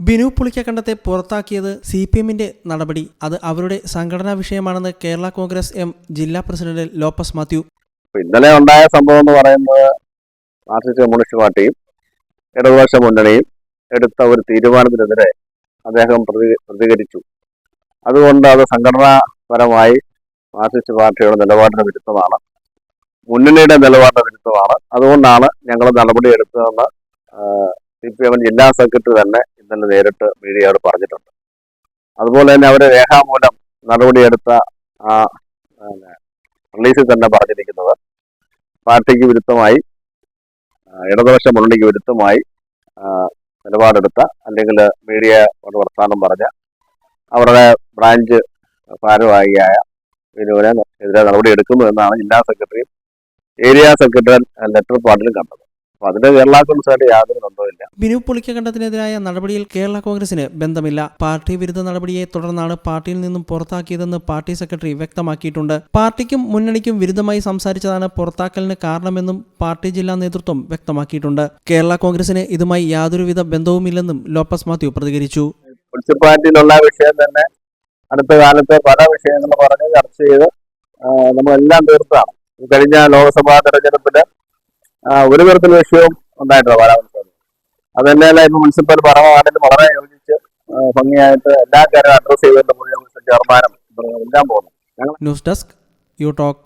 ബിനു പുളിക്കക്കണ്ടത്തെ പുറത്താക്കിയത് C P എമ്മിന്റെ നടപടി. അത് അവരുടെ സംഘടനാ വിഷയമാണെന്ന് കേരള കോൺഗ്രസ് എം ജില്ലാ പ്രസിഡന്റ് ലോപ്പസ് മാത്യു. ഇന്നലെ ഉണ്ടായ സംഭവം എന്ന് പറയുന്നത് മാർക്സിസ്റ്റ് കമ്മ്യൂണിസ്റ്റ് പാർട്ടിയും ഇടതുപക്ഷ മുന്നണിയും എടുത്ത ഒരു തീരുമാനത്തിനെതിരെ അദ്ദേഹം പ്രതി പ്രതികരിച്ചു. അതുകൊണ്ട് അത് സംഘടനാപരമായി മാർക്സിസ്റ്റ് പാർട്ടിയുടെ നിലപാടിന് വിരുദ്ധമാണ്. മുന്നണിയുടെ നിലപാടിന് വിരുദ്ധമാണ്. അതുകൊണ്ടാണ് ഞങ്ങൾ നടപടി എടുത്തതെന്ന് സി പി എം ജില്ലാ സെക്രട്ടറി തന്നെ ഇന്നലെ നേരിട്ട് മീഡിയയോട് പറഞ്ഞിട്ടുണ്ട്. അതുപോലെ തന്നെ അവർ രേഖാമൂലം നടപടിയെടുത്ത ആ റിലീസിൽ തന്നെ പറഞ്ഞിരിക്കുന്നത് പാർട്ടിക്ക് വിരുദ്ധമായി ഇടതുപക്ഷ മുന്നണിക്ക് വിരുദ്ധമായി നിലപാടെടുത്ത അല്ലെങ്കിൽ മീഡിയ വർത്താനം പറഞ്ഞ അവരുടെ ബ്രാഞ്ച് ഭാരവാഹിയായ വിനുവിനെ എതിരെ നടപടി എടുക്കുന്നു എന്നാണ് ജില്ലാ സെക്രട്ടറിയും ഏരിയ സെക്രട്ടറി ലെറ്റർ പാർട്ടിലും കണ്ടത്. അപ്പൊ അതിന്റെ കേരള കോൺഗ്രസ്സായിട്ട് യാതൊരു ബന്ധവുമില്ല. ബിനു നടപടിയിൽ കേരള കോൺഗ്രസിന് ബന്ധമില്ല. പാർട്ടി വിരുദ്ധ നടപടിയെ തുടർന്നാണ് പാർട്ടിയിൽ നിന്നും പുറത്താക്കിയതെന്ന് പാർട്ടി സെക്രട്ടറി വ്യക്തമാക്കിയിട്ടുണ്ട്. പാർട്ടിക്കും മുന്നണിക്കും വിരുദ്ധമായി സംസാരിച്ചതാണ് പുറത്താക്കലിന് കാരണമെന്നും പാർട്ടി ജില്ലാ നേതൃത്വം വ്യക്തമാക്കിയിട്ടുണ്ട്. കേരള കോൺഗ്രസിന് ഇതുമായി യാതൊരുവിധ ബന്ധവുമില്ലെന്നും ലോപ്പസ് മാത്യു പ്രതികരിച്ചു. മുനിസിപ്പാലിറ്റിയിലുള്ള വിഷയം തന്നെ അടുത്ത കാലത്ത് പല വിഷയങ്ങളും പറഞ്ഞ് ചർച്ച ചെയ്ത് നമ്മളെല്ലാം തീർത്താണ് കഴിഞ്ഞ ലോക്സഭാ തെരഞ്ഞെടുപ്പിൽ ആ, ഒരു തരത്തിലുള്ള വിഷയവും ഉണ്ടായിട്ടില്ല പാലാമത്സരം അത് ഇപ്പൊ മുനിസിപ്പൽ ഭരണകാലത്ത് വളരെ യോജിച്ച് ഭംഗിയായിട്ട് എല്ലാ കാര്യവും അഡ്രസ് ചെയ്തുകൊണ്ട് മുഴുവൻ ചെയർമാനും. എല്ലാം പോകുന്നു. News desk you talk.